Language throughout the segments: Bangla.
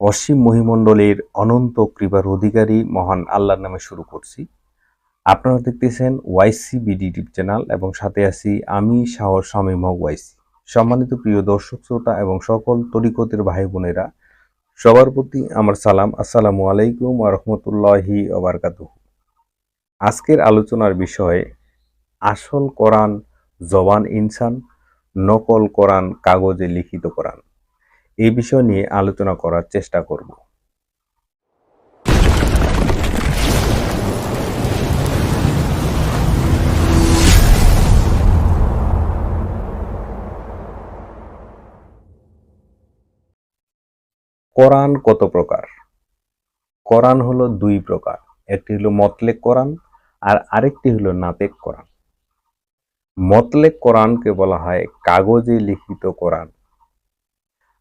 অসীম মহিমণ্ডলের অনন্ত কৃপার অধিকারী মহান আল্লাহর নামে শুরু করছি। আপনারা দেখতেছেন ওয়াইসি বিডি ইউটিউব চ্যানেল এবং সাথে আছি আমি শাহর শামীম হক ওয়াইসি সম্মানিত প্রিয় দর্শক, শ্রোতা এবং সকল তরিকতের ভাই বোনেরা, সবার প্রতি আমার সালাম। আসসালামু আলাইকুম রহমতুল্লাহি ওবরকাতুহ আজকের আলোচনার বিষয়ে, আসল কোরআন জবান ইনসান, নকল কোরআন কাগজে লিখিত কোরআন। এই বিষয় নিয়ে আলোচনা করার চেষ্টা করব। কোরআন কত প্রকার? কোরআন হলো দুই প্রকার, একটি হলো মতলেক কোরআন আর আরেকটি হলো নাতেক কোরআন। মতলেক কোরআনকে বলা হয় কাগজে লিখিত কোরআন।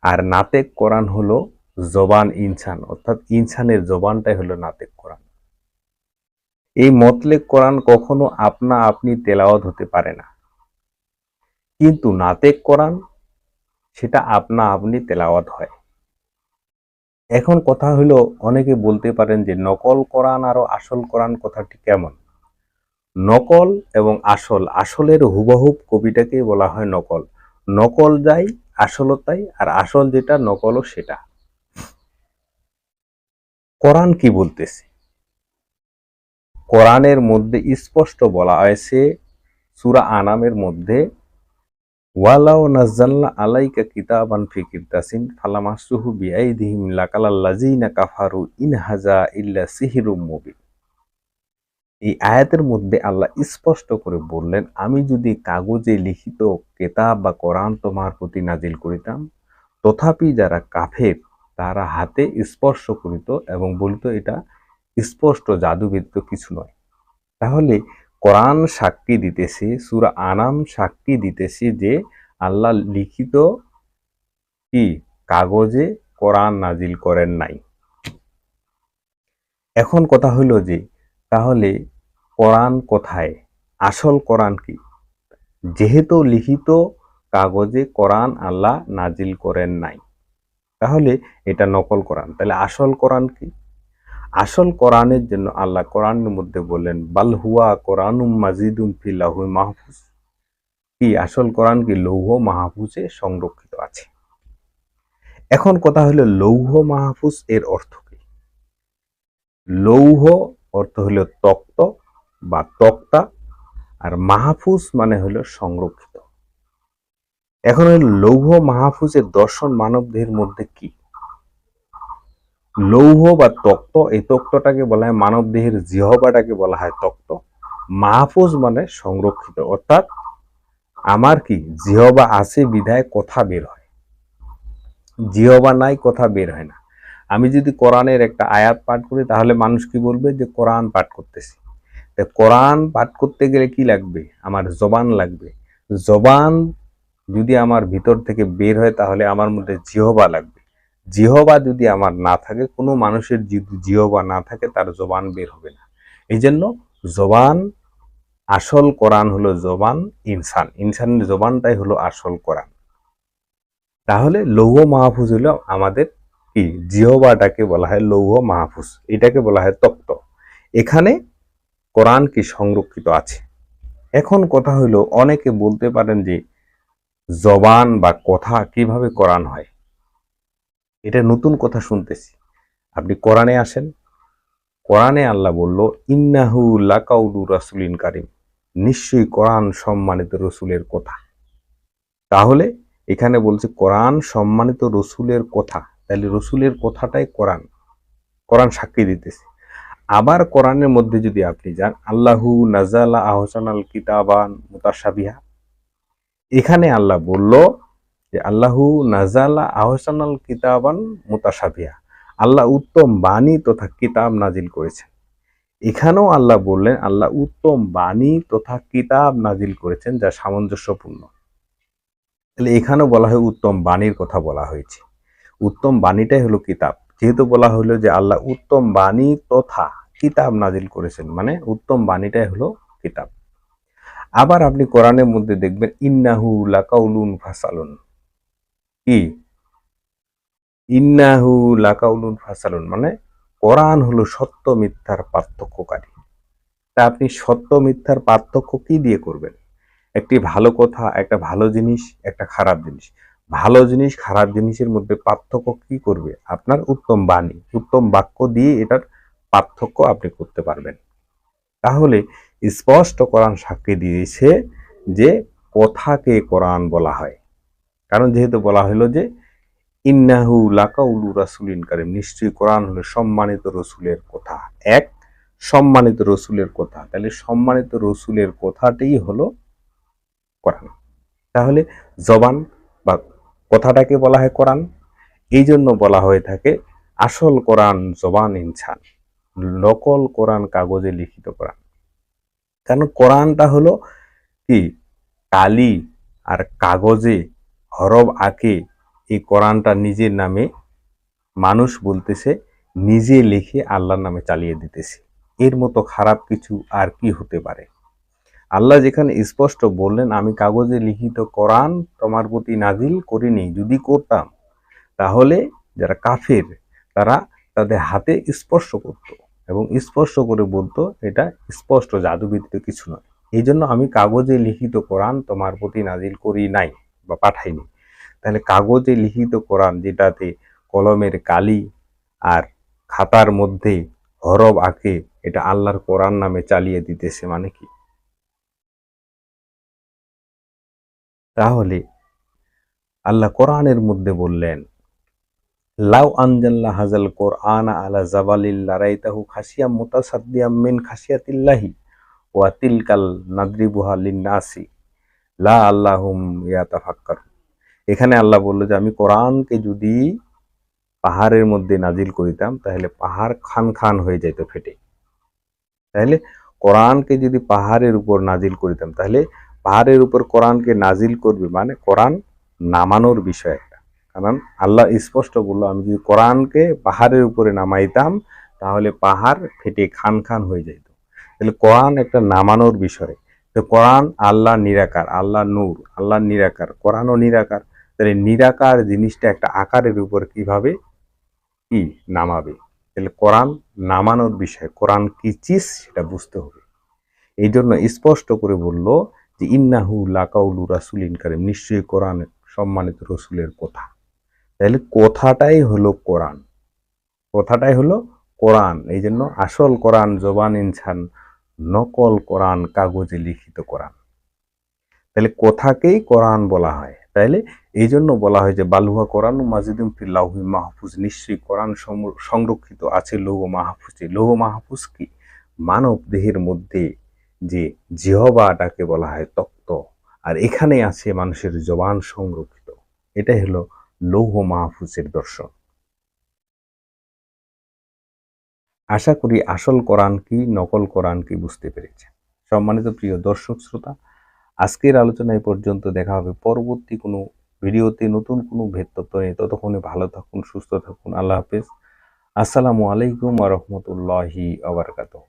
আর নাতেক কোরআন হলো জবান ইনসান, অর্থাৎ ইনসানের জবানটাই হলো নাতেক কোরআন। এই মতলেক কোরআন কখনো আপনা আপনি তেলাওয়াত হতে পারে না। কিন্তু নাতেক কোরআন, সেটা আপনা আপনি তেলাওয়াত হয়। এখন কথা হলো, অনেকে বলতে পারেন যে নকল কোরআন আর আসল কোরআন কথাটি কেমন? নকল এবং আসল, আসলের হুবহুব কবিটাকে বলা হয় নকল। নকল যাই আসলও তাই আর আসল যেটা, নকলও সেটা। কোরআন কি বলতেছে? কোরআনের মধ্যে স্পষ্ট বলা হয়েছে, সুরা আনামের মধ্যে ওয়ালাও নাজ্জালনা আলাইকা ফালামাসুহু কাফারু ইন হাজা ইল্লা মুবিন। এই আয়াতের মধ্যে আল্লাহ স্পষ্ট করে বললেন, আমি যদি কাগজে লিখিত কেতাব বা কোরআন তোমার প্রতি নাজিল করিতাম, তথাপি যারা কাফের, তারা হাতে স্পর্শ করিত এবং বলিত, এটা স্পষ্ট জাদুবিদ্য কিছু নয়। তাহলে কোরআন সাক্ষী দিতেছে, সুরা আনাম সাক্ষী দিতেছে যে আল্লাহ লিখিত কি কাগজে কোরআন নাজিল করেন নাই। এখন কথা হইল যে তাহলে কোরআন কোথায়? আসল কোরআন কি? যেহেতু লিখিত কাগজে কোরআন আল্লাহ নাজিল করেন নাই, তাহলে এটা নকল কোরআন। তাহলে আসল কোরআন কি? আসল কোরআনের জন্য আল্লাহ কোরআনের মধ্যে বললেন, বাল হুয়া কোরআনুম মাজিদুম ফি লাহু মাহফুজ। কি আসল কোরআন কি? লৌহ মাহফুজে সংরক্ষিত আছে। এখন কথা হলো, লৌহ মাহফুজ এর অর্থ কি? লৌহ অর্থ হলো তক্ত বা তক্তা, আর মাহফুজ মানে হলো সংরক্ষিত। এখন লৌহ মাহফুজের দর্শন মানব দেহের মধ্যে কি? লৌহ বা তক্ত, এই তক্তটাকে বলা হয় মানব দেহের জিহবাটাকে বলা হয় তক্ত। মাহফুজ মানে সংরক্ষিত, অর্থাৎ আমার কি? জিহবা আছে, বিধায়, কথা বের হয়। জিহবা নাই, কথা বের হয় না। আমি যদি কোরআনের একটা আয়াত পাঠ করি, তাহলে মানুষ কি বলবে? যে কোরআন পাঠ করতেছি। তা কোরআন পাঠ করতে গেলে কি লাগবে? আমার জবান লাগবে। জবান যদি আমার ভিতর থেকে বের হয়, তাহলে আমার মধ্যে জিহবা লাগবে। জিহবা যদি আমার না থাকে, কোনো মানুষের জিহবা না থাকে, তার জবান বের হবে না। এই জন্য জবান, আসল কোরআন হলো জবান ইনসান। ইনসানের জবানটাই হলো আসল কোরআন। তাহলে লৌহ মাহফুজ হলো আমাদের কি? জিহবাটাকে বলা হয় লৌহ মাহফুজ। এটাকে বলা হয় তক্ত। এখানে কোরআন কি সংরক্ষিত আছে? এখন কথা হলো অনেকে বলতে পারেন যে জবান বা কথা কীভাবে কোরআন হয়? এটা নতুন কথা শুনতেছি। আপনি কোরআনে আসেন। কোরআনে আল্লাহ বলল, ইন্নাহু লাকাউলু রাসুলিন কারিম। নিশ্চয়ই কোরআন সম্মানিত রসুলের কথা। তাহলে এখানে বলছে, কোরআন সম্মানিত রসুলের কথা। তাহলে রসুলের কথাটাই কোরআন। কোরআন সাক্ষী দিতেছে। আবার কোরআনের মধ্যে যদি আপনি যান, আল্লাহু নাজালা আহসান আল কিতাবান মুতাসাবিহা এখানে আল্লাহ বলল যে, আল্লাহু নাজালা আহসান আল কিতাবান মুতাসাবিহা আল্লাহ উত্তম বাণী তথা কিতাব নাজিল করেছেন। এখানেও আল্লাহ বললেন, আল্লাহ উত্তম বাণী তথা কিতাব নাজিল করেছেন যা সামঞ্জস্যপূর্ণ। তাহলে এখানেও বলা হয় উত্তম বাণীর কথা বলা হয়েছে। উত্তম বাণীটাই হলো কিতাব। যেহেতু বলা হলো যে আল্লাহ উত্তম বাণী তথা কিতাব নাজিল করেছেন মানে উত্তম বাণীটাই হলো কিতাব। আবার আপনি কোরআনের মধ্যে দেখবেন, ইন্নাহু লাকাউলুন ফাসালুন। কি? ইন্নাহু লাকাউলুন ফাসালুন মানে কোরআন হলো সত্য মিথ্যার পার্থক্যকারী। তা আপনি সত্য মিথ্যার পার্থক্য কি দিয়ে করবেন? একটি ভালো কথা, একটা ভালো জিনিস, একটা খারাপ জিনিস। ভালো জিনিস, খারাপ জিনিসের মধ্যে পার্থক্য কি করবে? আপনার উত্তম বাণী, উত্তম বাক্য দিয়ে এটার পার্থক্য আপনি করতে পারবেন। তাহলে স্পষ্ট কোরআন সাক্ষী দিয়েছে যে কথাকে কোরআন বলা হয়। কারণ যেহেতু বলা হলো যে, ইন্নাহু লাকাউলু রাসুলিন কারিম নিশ্চয়ই কোরআন হলো সম্মানিত রসুলের কথা। এক, সম্মানিত রসুলের কথা। তাহলে সম্মানিত রসুলের কথাটাই হলো কোরআন। তাহলে জবান বা কথাটাকে বলা হয় কোরআন। এই জন্য বলা হয়ে থাকে, আসল কোরআন জবান ইনসান, নকল কোরআন কাগজে লিখিত কোরআন। কারণ কোরআনটা হলো কি? কালি আর কাগজে হরব আঁকে এই কোরআনটা নিজের নামে মানুষ বলতেছে, নিজে লিখে আল্লাহর নামে চালিয়ে দিতেছে। এর মতো খারাপ কিছু আর কি হতে পারে? আল্লাহ যেখানে স্পষ্ট বললেন, আমি কাগজে লিখিত কোরআন তোমার প্রতি নাজিল করিনি, যদি করতাম, তাহলে যারা কাফের, তারা তাদের হাতে স্পর্শ করত এবং স্পর্শ করে বলতো, এটা স্পষ্ট, জাদুবিদিত কিছু নয়। এই জন্য আমি কাগজে লিখিত কোরআন তোমার প্রতি নাজিল করি নাই বা পাঠাইনি। তাহলে কাগজে লিখিত কোরআন যেটাতে কলমের কালি আর খাতার মধ্যে হরব আঁকে, এটা আল্লাহর কোরআন নামে চালিয়ে দিতেছে মানে কি? তাহলে আল্লাহ কোরআনের মধ্যে বললেন, লাউ আনজাল্লা হাজাল কোরআন আলা জাবালিল্লা রাইতাহু খাসিয়া মুতাসাদ্দিয়াম মিন খাসিয়াতিল্লাহি ওয়া তিলকাল নাদরিবুহা লিন্নাসি, লা আল্লাহুম ইয়াতাফাক্কার এখানে আল্লাহ বলল যে, আমি কোরআনকে যদি পাহাড়ের মধ্যে নাজিল করিতাম, তাহলে পাহাড় খান খান হয়ে যেত ফেটে। তাহলে কোরআনকে যদি পাহাড়ের উপর নাজিল করিতাম, তাহলে পাহাড়ের উপর কোরআনকে নাজিল করবে মানে কোরআন নামানোর বিষয় একটা। কারণ আল্লাহ স্পষ্ট বলল, আমি যদি কোরআনকে পাহাড়ের উপরে নামাইতাম, তাহলে পাহাড় ফেটে খান খান হয়ে যেত তাহলে কোরআন একটা নামানোর বিষয়। তো কোরআন আল্লাহ নিরাকার, আল্লাহ নূর, আল্লাহ নিরাকার, কোরআনও নিরাকার। তাহলে নিরাকার জিনিসটা একটা আকারের উপর কীভাবে? কি নামাবে। তাহলে কোরআন নামানোর বিষয়, কোরআন কি চিজ সেটা বুঝতে হবে। এই জন্য স্পষ্ট করে বলল যে ইন্নাহু লাকাউলু রাসুলিন কারিম, নিশ্চয়ই কোরআন সম্মানিত রসুলের কথা। তাহলে কথাটাই হলো কোরআন। কথাটাই হলো কোরআন। এই জন্য আসল কোরআন জবান ইনসান, নকল কোরআন কাগজে লিখিত কোরআন। তাহলে কথাকেই কোরআন বলা হয়। তাইলে এই জন্য বলা হয় যে বালুহা কোরআন মাজিদুম ফিল্লাহি মাহফুজ। নিশ্চয়ই কোরআন সংরক্ষিত আছে লৌহ মাহফুজে। লৌহ মাহফুজ কি? মানব দেহের মধ্যে যে জিহবাটাকে বলা হয় তক্ত আর এখানে আছে মানুষের জবান সংরক্ষিত। এটাই হলো লৌহ মাহফুজের দর্শন। আশা করি আসল কোরআন কি, নকল কোরআন কি বুঝতে পেরেছেন সম্মানিত প্রিয় দর্শক শ্রোতা, আজকের আলোচনা এই পর্যন্ত। দেখা হবে পরবর্তী কোনো ভিডিওতে নতুন কোনো ভেদতত্ত্ব নেই ততক্ষণে ভালো থাকুন, সুস্থ থাকুন। আল্লাহ হাফেজ। আসসালামু আলাইকুম আ রহমতুল্লাহি আবরকাতহ